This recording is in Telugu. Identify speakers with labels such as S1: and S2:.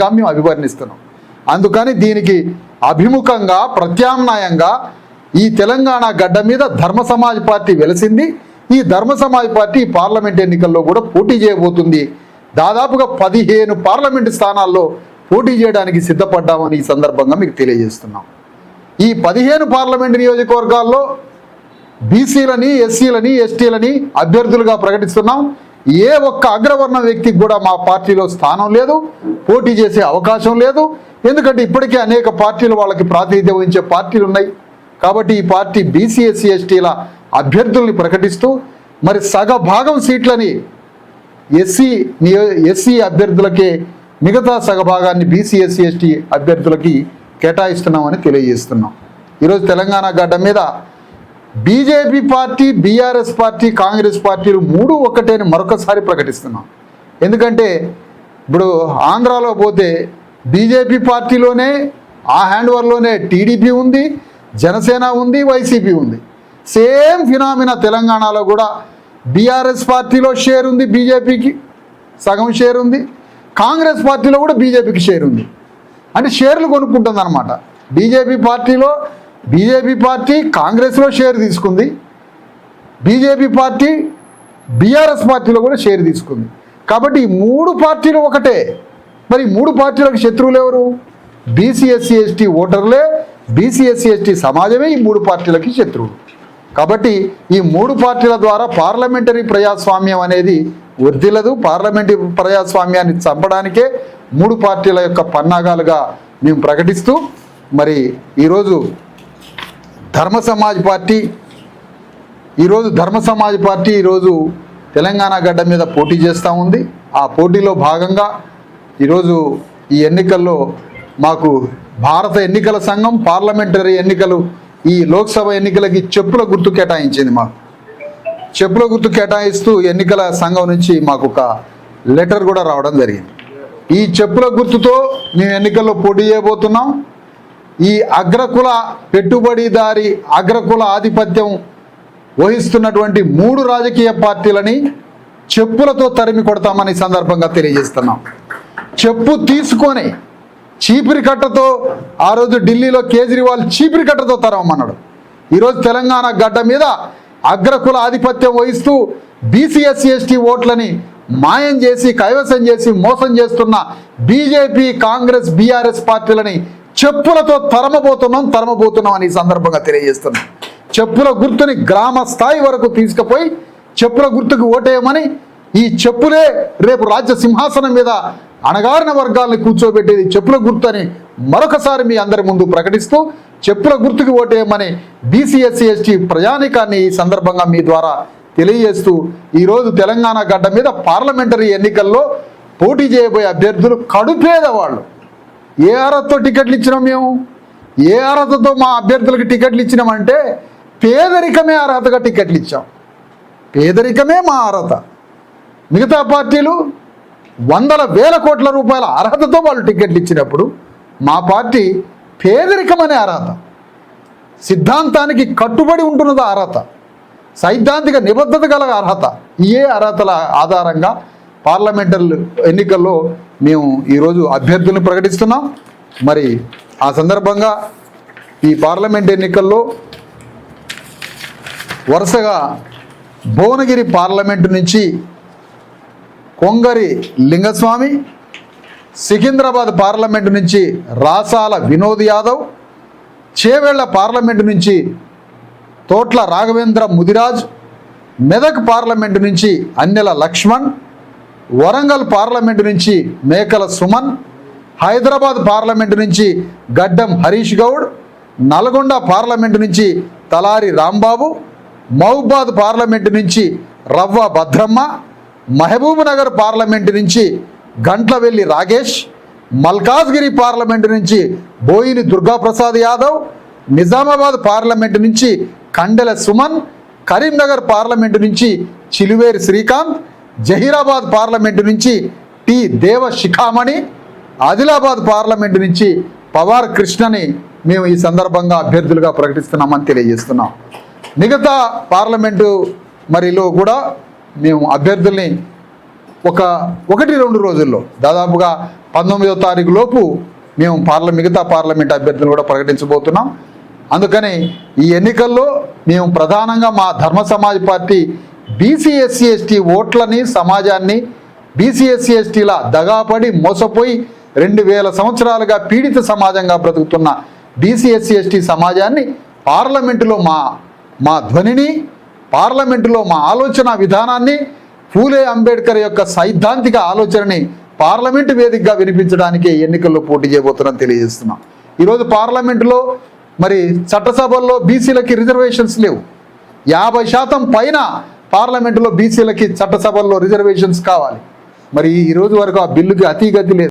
S1: గా మేము అభివర్ణిస్తున్నాం. అందుకని దీనికి అభిముఖంగా ప్రత్యామ్నాయంగా ఈ తెలంగాణ గడ్డ మీద ధర్మ సమాజ్ పార్టీ వెలిసింది. ఈ ధర్మ సమాజ్ పార్టీ పార్లమెంట్ ఎన్నికల్లో కూడా పోటీ చేయబోతుంది. దాదాపుగా పదిహేను పార్లమెంటు స్థానాల్లో పోటీ చేయడానికి సిద్ధపడ్డామని ఈ సందర్భంగా మీకు తెలియజేస్తున్నాం. ఈ పదిహేను పార్లమెంటు నియోజకవర్గాల్లో బీసీలని ఎస్సీలని ఎస్టీలని అభ్యర్థులుగా ప్రకటిస్తున్నాం. ఏ ఒక్క అగ్రవర్ణ వ్యక్తికి కూడా మా పార్టీలో స్థానం లేదు పోటీ చేసే అవకాశం లేదు. ఎందుకంటే ఇప్పటికే అనేక పార్టీలు వాళ్ళకి ప్రాతినిధ్యం వహించే పార్టీలు ఉన్నాయి. కాబట్టి ఈ పార్టీ బీసీఎస్సీ ఎస్టీల అభ్యర్థుల్ని ప్రకటిస్తూ మరి సగ భాగం సీట్లని ఎస్సీ నియో ఎస్సీ అభ్యర్థులకే మిగతా సగభాగాన్ని బీసీఎస్సీ ఎస్టీ అభ్యర్థులకి కేటాయిస్తున్నామని తెలియజేస్తున్నాం. ఈరోజు తెలంగాణ గడ్డ మీద BJP party BRS party Congress పార్టీలు మూడు ఒకటేని మరొకసారి ప్రకటిస్తున్నాం. ఎందుకంటే ఇప్పుడు ఆంధ్రాలో పోతే బీజేపీ పార్టీలోనే ఆ హ్యాండ్ ఓవర్లోనే టీడీపీ ఉంది జనసేన ఉంది వైసీపీ ఉంది. సేమ్ ఫినామినా తెలంగాణలో కూడా బీఆర్ఎస్ పార్టీలో షేర్ ఉంది బీజేపీకి సగం షేర్ ఉంది. కాంగ్రెస్ పార్టీలో కూడా బీజేపీకి షేర్ ఉంది. అంటే షేర్లు కొనుక్కుంటుంది అనమాట బీజేపీ పార్టీలో బీజేపీ పార్టీ కాంగ్రెస్లో షేర్ తీసుకుంది. బీజేపీ పార్టీ బీఆర్ఎస్ పార్టీలో కూడా షేర్ తీసుకుంది. కాబట్టి ఈ మూడు పార్టీలు ఒకటే. మరి మూడు పార్టీలకు శత్రువులు ఎవరు? బీసీఎస్సీ ఎస్టీ ఓటర్లే. బీసీఎస్సీ ఎస్టీ సమాజమే ఈ మూడు పార్టీలకి శత్రువులు కాబట్టి ఈ మూడు పార్టీల ద్వారా పార్లమెంటరీ ప్రజాస్వామ్యం అనేది వర్దిలదు పార్లమెంటరీ ప్రజాస్వామ్యాన్ని చంపడానికే మూడు పార్టీల యొక్క పన్నాగాలుగా మేము ప్రకటిస్తూ మరి ఈరోజు ధర్మ సమాజ్ పార్టీ ఈరోజు ధర్మ సమాజ్ పార్టీ ఈరోజు తెలంగాణ గడ్డ మీద పోటీ చేస్తూ ఉంది. ఆ పోటీలో భాగంగా ఈరోజు ఈ ఎన్నికల్లో మాకు భారత ఎన్నికల సంఘం పార్లమెంటరీ ఎన్నికలు ఈ లోక్సభ ఎన్నికలకి చెప్పుల గుర్తు కేటాయించింది మాకు. చెప్పుల గుర్తు కేటాయిస్తూ ఎన్నికల సంఘం నుంచి మాకు ఒక లెటర్ కూడా రావడం జరిగింది. ఈ చెప్పుల గుర్తుతో మేము ఎన్నికల్లో పోటీ చేయబోతున్నాం. ఈ అగ్రకుల పెట్టుబడిదారి అగ్రకుల ఆధిపత్యం వహిస్తున్నటువంటి మూడు రాజకీయ పార్టీలని చెప్పులతో తరిమి కొడతామని సందర్భంగా తెలియజేస్తున్నాం. చెప్పు తీసుకొని చీపిరి కట్టతో ఆ రోజు ఢిల్లీలో కేజ్రీవాల్ చీపిరి కట్టతో తరమన్నాడు ఈరోజు తెలంగాణ గడ్డ మీద అగ్రకుల ఆధిపత్యం వహిస్తూ బీసీఎస్సీ ఎస్టీ ఓట్లని మాయం చేసి కైవసం చేసి మోసం చేస్తున్న బీజేపీ కాంగ్రెస్ బీఆర్ఎస్ పార్టీలని చెప్పులతో తరమబోతున్నాం తరమబోతున్నాం అని ఈ సందర్భంగా తెలియజేస్తున్నాం. చెప్పుల గుర్తుని గ్రామ స్థాయి వరకు తీసుకుపోయి చెప్పుల గుర్తుకు ఓటేయమని ఈ చెప్పులే రేపు రాజ్య సింహాసనం మీద అణగారిన వర్గాల్ని కూర్చోబెట్టేది చెప్పుల గుర్తు అని మరొకసారి మీ అందరి ముందు ప్రకటిస్తూ చెప్పుల గుర్తుకు ఓటేయమని బీసీఎస్సీ ఎస్టీ ప్రయాణికాన్ని ఈ సందర్భంగా మీ ద్వారా తెలియజేస్తూ ఈరోజు తెలంగాణ గడ్డ మీద పార్లమెంటరీ ఎన్నికల్లో పోటీ చేయబోయే అభ్యర్థులు కడుపేదవాళ్ళు. ఏ అర్హతతో టికెట్లు ఇచ్చినాం మేము? ఏ అర్హతతో మా అభ్యర్థులకు టికెట్లు ఇచ్చినామంటే పేదరికమే అర్హతగా టికెట్లు ఇచ్చాం. పేదరికమే మా అర్హత మిగతా పార్టీలు వందల వేల కోట్ల రూపాయల అర్హతతో వాళ్ళు టికెట్లు ఇచ్చినప్పుడు మా పార్టీ పేదరికం అనే అర్హత సిద్ధాంతానికి కట్టుబడి ఉంటున్నది అర్హత సైద్ధాంతిక నిబద్ధత గల అర్హత ఏ అర్హతల ఆధారంగా పార్లమెంటరీ ఎన్నికల్లో మేము ఈరోజు అభ్యర్థులను ప్రకటిస్తున్నాం. మరి ఆ సందర్భంగా ఈ పార్లమెంట్ ఎన్నికల్లో వరుసగా భువనగిరి పార్లమెంటు నుంచి కొంగరి లింగస్వామి సికింద్రాబాద్ పార్లమెంటు నుంచి రాసాల వినోద్ యాదవ్ చేవేళ్ళ పార్లమెంటు నుంచి తోట్ల రాఘవేంద్ర ముదిరాజ్ మెదక్ పార్లమెంటు నుంచి అన్నెల లక్ష్మణ్ వరంగల్ పార్లమెంటు నుంచి మేకల సుమన్ హైదరాబాద్ పార్లమెంటు నుంచి గడ్డం హరీష్ గౌడ్ నల్గొండ పార్లమెంటు నుంచి తలారి రాంబాబు మహబూబాద్ పార్లమెంటు నుంచి రవ్వ భద్రమ్మ మహబూబ్నగర్ పార్లమెంటు నుంచి గంట్లవెల్లి రాగేష్ మల్కాజ్గిరి పార్లమెంటు నుంచి బోయిని దుర్గాప్రసాద్ యాదవ్ నిజామాబాద్ పార్లమెంటు నుంచి కండెల సుమన్ కరీంనగర్ పార్లమెంటు నుంచి చిలువేరి శ్రీకాంత్ జహీరాబాద్ పార్లమెంటు నుంచి టి దేవ శిఖామణి ఆదిలాబాద్ పార్లమెంటు నుంచి పవార్ కృష్ణని మేము ఈ సందర్భంగా అభ్యర్థులుగా ప్రకటిస్తున్నామని తెలియజేస్తున్నాం. మిగతా పార్లమెంటు మరిలో కూడా మేము అభ్యర్థుల్ని ఒక ఒకటి రెండు రోజుల్లో దాదాపుగా పంతొమ్మిదో తారీఖు లోపు మేము పార్ల మిగతా పార్లమెంట్ అభ్యర్థులు కూడా ప్రకటించబోతున్నాం. అందుకని ఈ ఎన్నికల్లో మేము ప్రధానంగా మా Dharma Samaj party BC SC ST ఓట్లని సమాజాన్ని బీసీ ఎస్సీ ఎస్టీల దగాపడి మోసపోయి రెండు వేల సంవత్సరాలుగా పీడిత సమాజంగా బ్రతుకుతున్న బీసీ ఎస్సీ ఎస్టీ సమాజాన్ని పార్లమెంటులో మా మా ధ్వనిని పార్లమెంటులో మా ఆలోచన విధానాన్ని ఫూలే అంబేద్కర్ యొక్క సైద్ధాంతిక ఆలోచనని పార్లమెంటు వేదికగా వినిపించడానికి ఎన్నికల్లో పోటీ చేయబోతున్నాం తెలియజేస్తున్నాం. ఈరోజు పార్లమెంటులో మరి చట్టసభల్లో బీసీలకి రిజర్వేషన్స్ లేవు. యాభై శాతం పైన పార్లమెంటులో బీసీలకి చట్టసభల్లో రిజర్వేషన్స్ కావాలి. మరి ఈ రోజు వరకు ఆ బిల్లుకి అతీగతి లేదు.